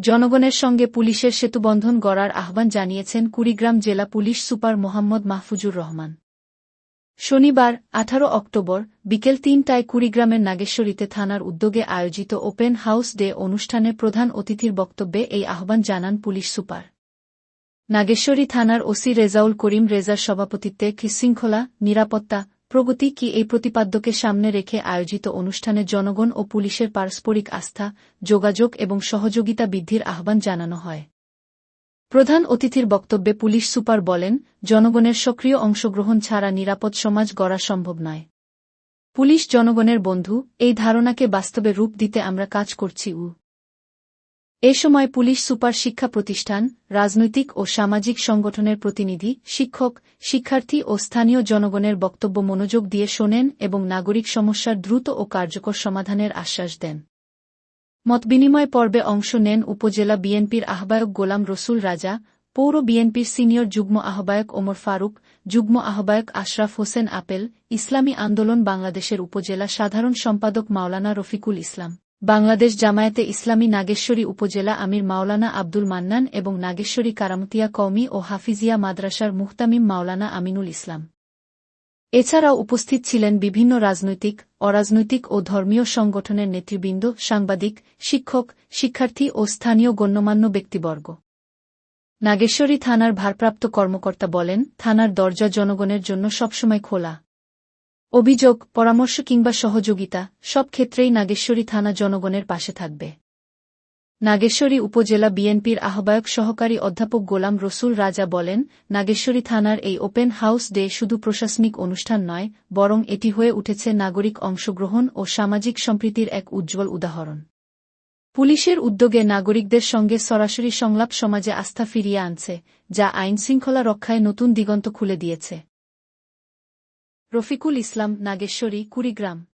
জনগণের সঙ্গে পুলিশের সেতুবন্ধন গড়ার আহ্বান জানিয়েছেন কুড়িগ্রাম জেলা পুলিশ সুপার মোহাম্মদ মাহফুজুর রহমান। শনিবার, আঠারো অক্টোবর, বিকেল তিনটায় কুড়িগ্রামের নাগেশ্বরীতে থানার উদ্যোগে আয়োজিত ওপেন হাউস ডে অনুষ্ঠানে প্রধান অতিথির বক্তব্যে এই আহ্বান জানান পুলিশ সুপার। নাগেশ্বরী থানার ওসি রেজাউল করিম রেজার সভাপতিত্বে শৃঙ্খলা নিরাপত্তা প্রগতি কি এই প্রতিপাদ্যকে সামনে রেখে আয়োজিত অনুষ্ঠানে জনগণ ও পুলিশের পারস্পরিক আস্থা, যোগাযোগ এবং সহযোগিতা বৃদ্ধির আহ্বান জানানো হয়। প্রধান অতিথির বক্তব্যে পুলিশ সুপার বলেন, জনগণের সক্রিয় অংশগ্রহণ ছাড়া নিরাপদ সমাজ গড়া সম্ভব নয়। পুলিশ জনগণের বন্ধু, এই ধারণাকে বাস্তবে রূপ দিতে আমরা কাজ করছি, উ এ সময় পুলিশ সুপার শিক্ষা প্রতিষ্ঠান, রাজনৈতিক ও সামাজিক সংগঠনের প্রতিনিধি, শিক্ষক, শিক্ষার্থী ও স্থানীয় জনগণের বক্তব্য মনোযোগ দিয়ে শোনেন এবং নাগরিক সমস্যার দ্রুত ও কার্যকর সমাধানের আশ্বাস দেন। মতবিনিময় পর্বে অংশ নেন উপজেলা বিএনপির আহ্বায়ক গোলাম রসুল রাজা, পৌর বিএনপির সিনিয়র যুগ্ম আহ্বায়ক ওমর ফারুক, যুগ্ম আহ্বায়ক আশরাফ হোসেন আপেল, ইসলামী আন্দোলন বাংলাদেশের উপজেলা সাধারণ সম্পাদক মাওলানা রফিকুল ইসলাম। বাংলাদেশ জামায়াতে ইসলামী নাগেশ্বরী উপজেলা আমির মাওলানা আব্দুল মান্নান এবং নাগেশ্বরী কারামতিয়া কওমি ও হাফিজিয়া মাদ্রাসার মুহতামিম মাওলানা আমিনুল ইসলাম। এছাড়াও উপস্থিত ছিলেন বিভিন্ন রাজনৈতিক, অরাজনৈতিক ও ধর্মীয় সংগঠনের নেতৃবৃন্দ, সাংবাদিক, শিক্ষক, শিক্ষার্থী ও স্থানীয় গণ্যমান্য ব্যক্তিবর্গ। নাগেশ্বরী থানার ভারপ্রাপ্ত কর্মকর্তা বলেন, থানার দরজা জনগণের জন্য সবসময় খোলা। অভিযোগ, পরামর্শ কিংবা সহযোগিতা, সব ক্ষেত্রেই নাগেশ্বরী থানা জনগণের পাশে থাকবে। নাগেশ্বরী উপজেলা বিএনপির আহ্বায়ক সহকারী অধ্যাপক গোলাম রসুল রাজা বলেন, নাগেশ্বরী থানার এই ওপেন হাউস ডে শুধু প্রশাসনিক অনুষ্ঠান নয়, বরং এটি হয়ে উঠেছে নাগরিক অংশগ্রহণ ও সামাজিক সম্প্রীতির এক উজ্জ্বল উদাহরণ। পুলিশের উদ্যোগে নাগরিকদের সঙ্গে সরাসরি সংলাপ সমাজে আস্থা ফিরিয়ে আনছে, যা আইনশৃঙ্খলা রক্ষায় নতুন দিগন্ত খুলে দিয়েছে। রফিকুল ইসলাম নাগেশ্বরী কুড়িগ্রাম।